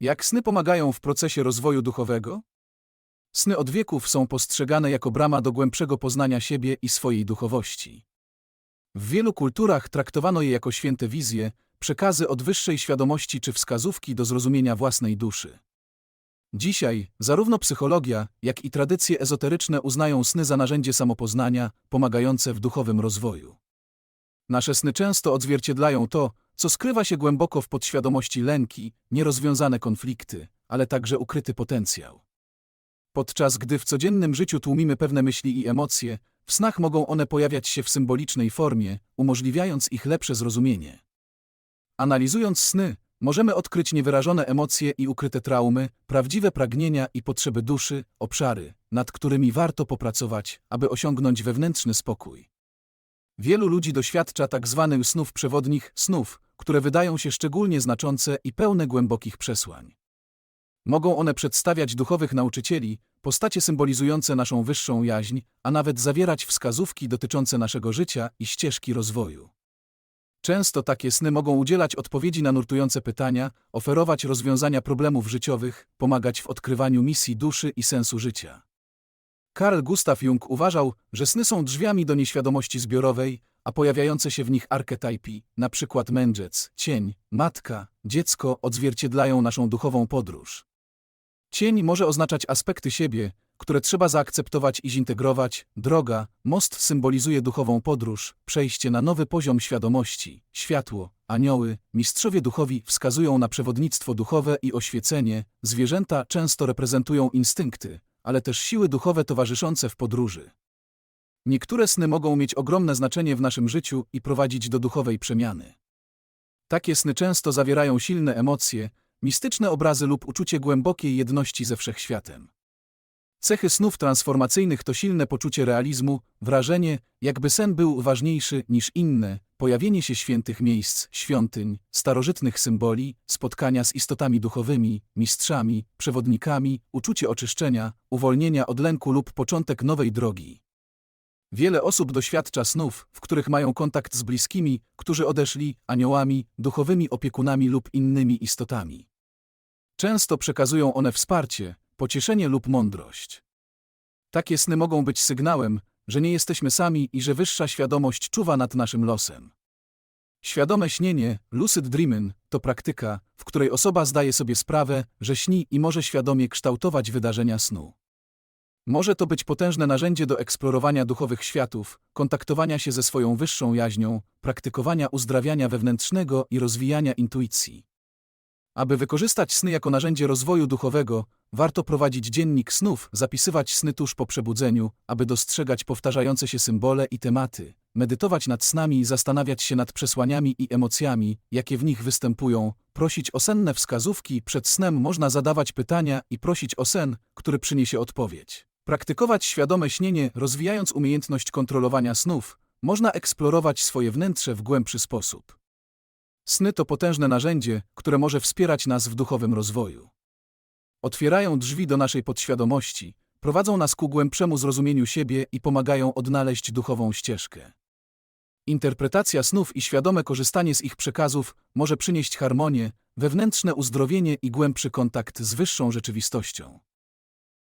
Jak sny pomagają w procesie rozwoju duchowego? Sny od wieków są postrzegane jako brama do głębszego poznania siebie i swojej duchowości. W wielu kulturach traktowano je jako święte wizje, przekazy od wyższej świadomości czy wskazówki do zrozumienia własnej duszy. Dzisiaj zarówno psychologia, jak i tradycje ezoteryczne uznają sny za narzędzie samopoznania, pomagające w duchowym rozwoju. Nasze sny często odzwierciedlają to, co skrywa się głęboko w podświadomości lęki, nierozwiązane konflikty, ale także ukryty potencjał. Podczas gdy w codziennym życiu tłumimy pewne myśli i emocje, w snach mogą one pojawiać się w symbolicznej formie, umożliwiając ich lepsze zrozumienie. Analizując sny, możemy odkryć niewyrażone emocje i ukryte traumy, prawdziwe pragnienia i potrzeby duszy, obszary, nad którymi warto popracować, aby osiągnąć wewnętrzny spokój. Wielu ludzi doświadcza tak zwanych snów przewodnich, snów, które wydają się szczególnie znaczące i pełne głębokich przesłań. Mogą one przedstawiać duchowych nauczycieli, postacie symbolizujące naszą wyższą jaźń, a nawet zawierać wskazówki dotyczące naszego życia i ścieżki rozwoju. Często takie sny mogą udzielać odpowiedzi na nurtujące pytania, oferować rozwiązania problemów życiowych, pomagać w odkrywaniu misji duszy i sensu życia. Carl Gustav Jung uważał, że sny są drzwiami do nieświadomości zbiorowej, a pojawiające się w nich archetypy, przykład mędrzec, cień, matka, dziecko odzwierciedlają naszą duchową podróż. Cień może oznaczać aspekty siebie, które trzeba zaakceptować i zintegrować. Droga, most symbolizuje duchową podróż, przejście na nowy poziom świadomości. Światło, anioły, mistrzowie duchowi wskazują na przewodnictwo duchowe i oświecenie. Zwierzęta często reprezentują instynkty, ale też siły duchowe towarzyszące w podróży. Niektóre sny mogą mieć ogromne znaczenie w naszym życiu i prowadzić do duchowej przemiany. Takie sny często zawierają silne emocje, mistyczne obrazy lub uczucie głębokiej jedności ze wszechświatem. Cechy snów transformacyjnych to silne poczucie realizmu, wrażenie, jakby sen był ważniejszy niż inne, pojawienie się świętych miejsc, świątyń, starożytnych symboli, spotkania z istotami duchowymi, mistrzami, przewodnikami, uczucie oczyszczenia, uwolnienia od lęku lub początek nowej drogi. Wiele osób doświadcza snów, w których mają kontakt z bliskimi, którzy odeszli, aniołami, duchowymi opiekunami lub innymi istotami. Często przekazują one wsparcie, pocieszenie lub mądrość. Takie sny mogą być sygnałem, że nie jesteśmy sami i że wyższa świadomość czuwa nad naszym losem. Świadome śnienie, lucid dreaming, to praktyka, w której osoba zdaje sobie sprawę, że śni i może świadomie kształtować wydarzenia snu. Może to być potężne narzędzie do eksplorowania duchowych światów, kontaktowania się ze swoją wyższą jaźnią, praktykowania uzdrawiania wewnętrznego i rozwijania intuicji. Aby wykorzystać sny jako narzędzie rozwoju duchowego, warto prowadzić dziennik snów, zapisywać sny tuż po przebudzeniu, aby dostrzegać powtarzające się symbole i tematy, medytować nad snami i zastanawiać się nad przesłaniami i emocjami, jakie w nich występują, prosić o senne wskazówki, przed snem można zadawać pytania i prosić o sen, który przyniesie odpowiedź. Praktykować świadome śnienie, rozwijając umiejętność kontrolowania snów, można eksplorować swoje wnętrze w głębszy sposób. Sny to potężne narzędzie, które może wspierać nas w duchowym rozwoju. Otwierają drzwi do naszej podświadomości, prowadzą nas ku głębszemu zrozumieniu siebie i pomagają odnaleźć duchową ścieżkę. Interpretacja snów i świadome korzystanie z ich przekazów może przynieść harmonię, wewnętrzne uzdrowienie i głębszy kontakt z wyższą rzeczywistością.